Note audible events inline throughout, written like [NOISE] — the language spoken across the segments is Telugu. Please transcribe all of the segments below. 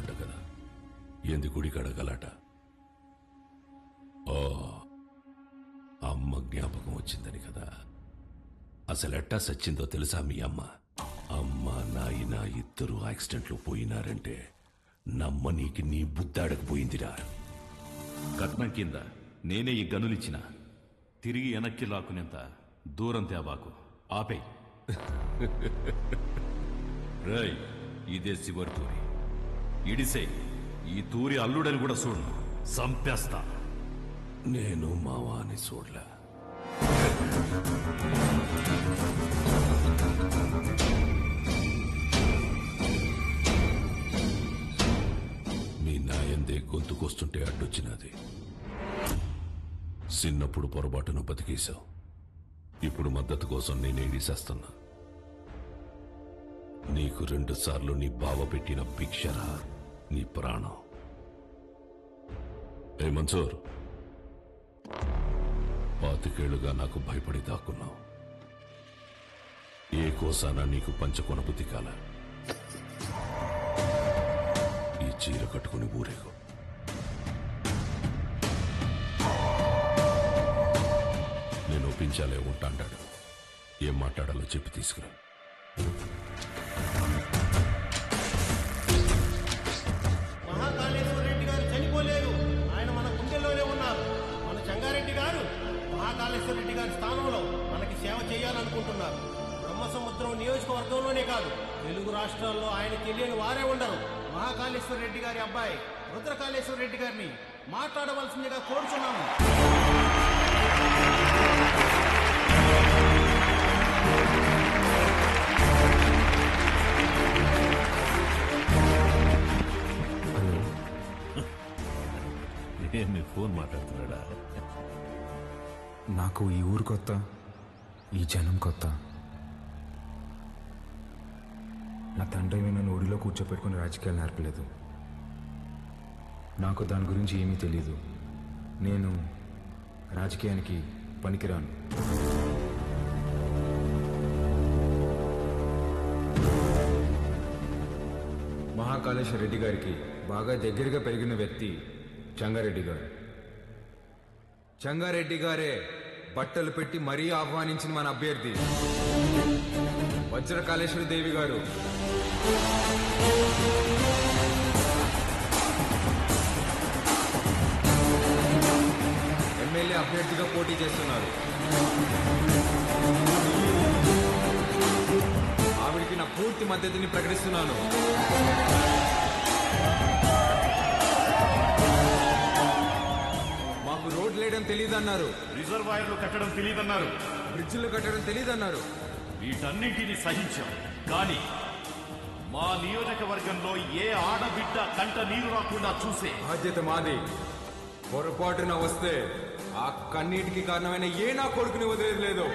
క్వారీకి కదా? ఏంది గుడి కడగలట ఓ అమ్మ జ్ఞాపకం వచ్చిందని కదా? అసలెట్టా సచ్చిందో తెలుసా మీ అమ్మ? అమ్మ నాయన ఇద్దరు యాక్సిడెంట్లో పోయినారంటే నమ్మ నీకి నీ బుద్ధాడకపోయిందిరా కట్నం కింద నేనే ఈ గనులిచ్చిన. తిరిగి వెనక్కి లాక్కునేంత దూరం తేవాకు. ఆపే [LAUGHS] రై ఇదే చివరి ఇడిసే ఈ తూరి అల్లుడని కూడా చూడు. సంపేస్తా. నేను మావాని చూడలే. మీ నాయందే గొంతుకొస్తుంటే అడ్డొచ్చినది. చిన్నప్పుడు పొరపాటును బతికేశావు. ఇప్పుడు మద్దతు కోసం నేనే ఇడిసేస్తున్నా నీకు రెండు సార్లు నీ బావ పెట్టిన భిక్షరా నీ ప్రాణం. ఏ మన్సూర్ పాతికేళ్ళుగా నాకు భయపడి దాక్కున్నావు. ఏ కోసానా నీకు పంచకొన బుద్ధి కాల. ఈ చీర కట్టుకుని ఊరేగు. నేను ఒప్పించాలే ఉంటాంటాడు ఏం మాట్లాడాలో చెప్పి తీసుకురా. రెడ్డి గారి స్థానంలో మనకి సేవ చేయాలనుకుంటున్నారు. బ్రహ్మసముద్రం నియోజకవర్గంలోనే కాదు తెలుగు రాష్ట్రాల్లో ఆయన తెలియని వారే ఉండరు. మహాకాళేశ్వర రెడ్డి గారి అబ్బాయి రుద్రకాళేశ్వర రెడ్డి గారిని మాట్లాడవలసిందిగా కోరుచున్నాము. [LAUGHS] ఏమి ఫోన్ మాట్లాడుతున్నాడా? నాకు ఈ ఊరు కొత్త ఈ జనం కొత్త. నా తండ్రి నన్ను ఒడిలో కూర్చోపెట్టుకుని రాజకీయాలు నేర్పలేదు. నాకు దాని గురించి ఏమీ తెలియదు నేను రాజకీయానికి పనికిరాను. మహాకాళేశ్వర రెడ్డి గారికి బాగా దగ్గరగా పెరిగిన వ్యక్తి చంగారెడ్డి గారు. చంగారెడ్డి గారే! బట్టలు పెట్టి మరీ ఆహ్వానించిన మన అభ్యర్థి. వజ్రకాళేశ్వరి దేవి గారు. ఎమ్మెల్యే అభ్యర్థిగా పోటీ చేస్తున్నారు. ఆవిడికి నా పూర్తి మద్దతుని ప్రకటిస్తున్నాను. రోడ్లు వేయడం తెలియదన్నారు రిజర్వాయర్లు కట్టడం తెలియదన్నారు బ్రిడ్జిలు కట్టడం తెలియదన్నారు వీటన్నింటిని సహించాం. కానీ మా నియోజకవర్గంలో ఏ ఆడబిడ్డ కంట నీరు రాకుండా చూసే బాధ్యత మాది. పొరపాటున వస్తే ఆ కన్నీటికి కారణమైన ఏ నా కొడుకుని వదిలేదు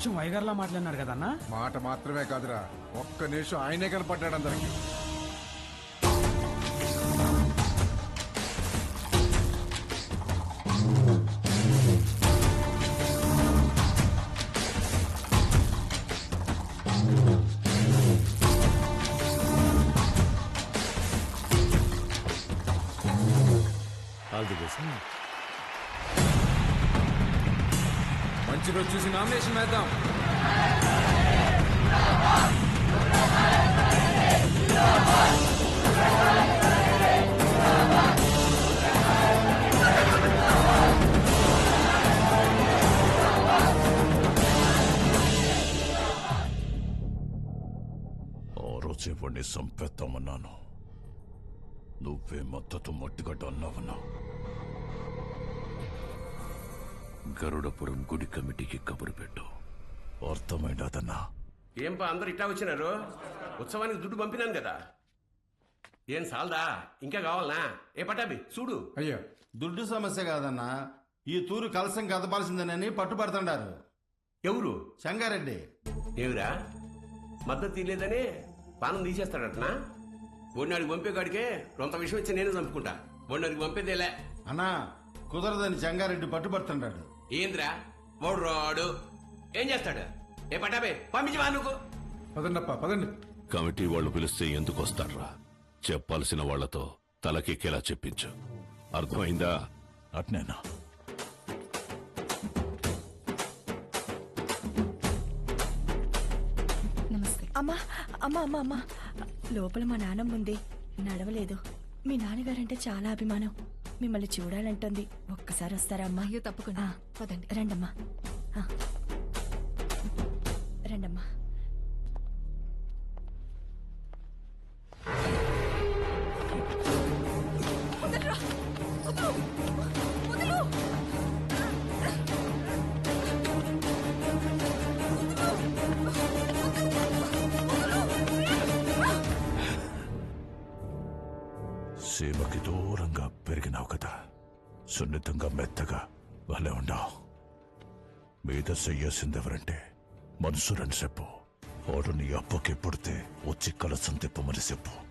అచ్చం వైగర్లా మాట్లాడినాడు కదన్నా మాట మాత్రమే కాదురా. ఒక్క నిమిషం ఆయనే కనపడ్డాడు అందరికి. రోజు చూసి నామినేషన్ వేద్దాం ఆ రోజే వాడిని సంపేద్దామన్నాను నువ్వే మద్దతు మట్టిగడ్డ అన్నావన్నా గరుడపురం గుడి కమిటీకి కబురు పెట్టు. అర్థమైనదన్నా ఏంపా అందరు ఇట్టా వచ్చినారు? ఉత్సవానికి దుడ్డు పంపినాను కదా. ఏం సాల్దా? ఇంకా కావాలనా? ఏ పటాబి చూడు. అయ్యో దుడ్డు సమస్య కాదన్నా. ఈ తూరు కలసం కదపాల్సిందేనని పట్టుబడుతుండారు. ఎవరు? చంగారెడ్డి ఏమిరా? మద్దతు తీయలేదని పానం తీసేస్తాడటనా? ఒడినాడికి పంపే కాడికే రొంత విషయం ఇచ్చి నేను చంపుకుంటా. ఒడినాడికి పంపేదేలే. అన్నా కుదరదని చంగారెడ్డి పట్టుబడుతుండాడు. ఏంద్రా? వాడు రాడు ఏం చేస్తాడు? ఏ పటాబే పంపించవా నువ్వు? పదండప్ప పదండి. కమిటీ వాళ్ళు పిలిస్తే ఎందుకు వస్తాడ్రా? చెప్పాల్సిన వాళ్ళతో తలకెక్కేలా చెప్పించు. అర్థమైందా? అట్నేనా? నమస్తే. అమ్మా అమ్మా అమ్మా అమ్మా. లోపల మా నాన్నమ్మ ఉంది నడవలేదు. మీ నాన్నగారంటే చాలా అభిమానం. మిమ్మల్ని చూడాలంటుంది. ఒక్కసారి వస్తారా అమ్మా? అయ్యో తప్పకుండా. పదండి. రండమ్మా. రండమ్మా. సీమకి దూరంగా పెరిగినావు కదా. సున్నితంగా మెత్తగా భలే ఉన్నావు. మీద చెయ్యాల్సిందెవరంటే మనుషులని చెప్పు. వాడు నీ అప్పకి పుడితే వచ్చి కలసం తిప్పమని చెప్పు.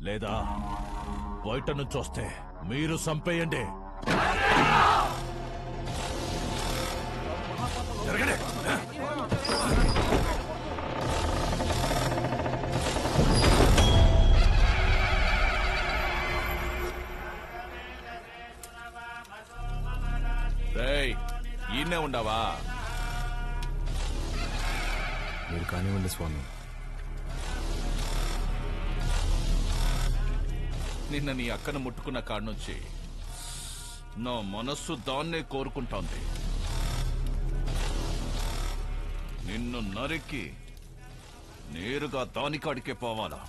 లేదా బయట నుంచి వస్తే మీరు సంపేయండి రేయ్ ఈయనే ఉండవా? మీరు కానివ్వండి స్వామి. నిన్న నీ అక్కను ముట్టుకున్న కాడ నుంచి నా మనస్సు దాన్నే కోరుకుంటోంది. నిన్ను నరికి నేరుగా దానికాడికే పోవాలా?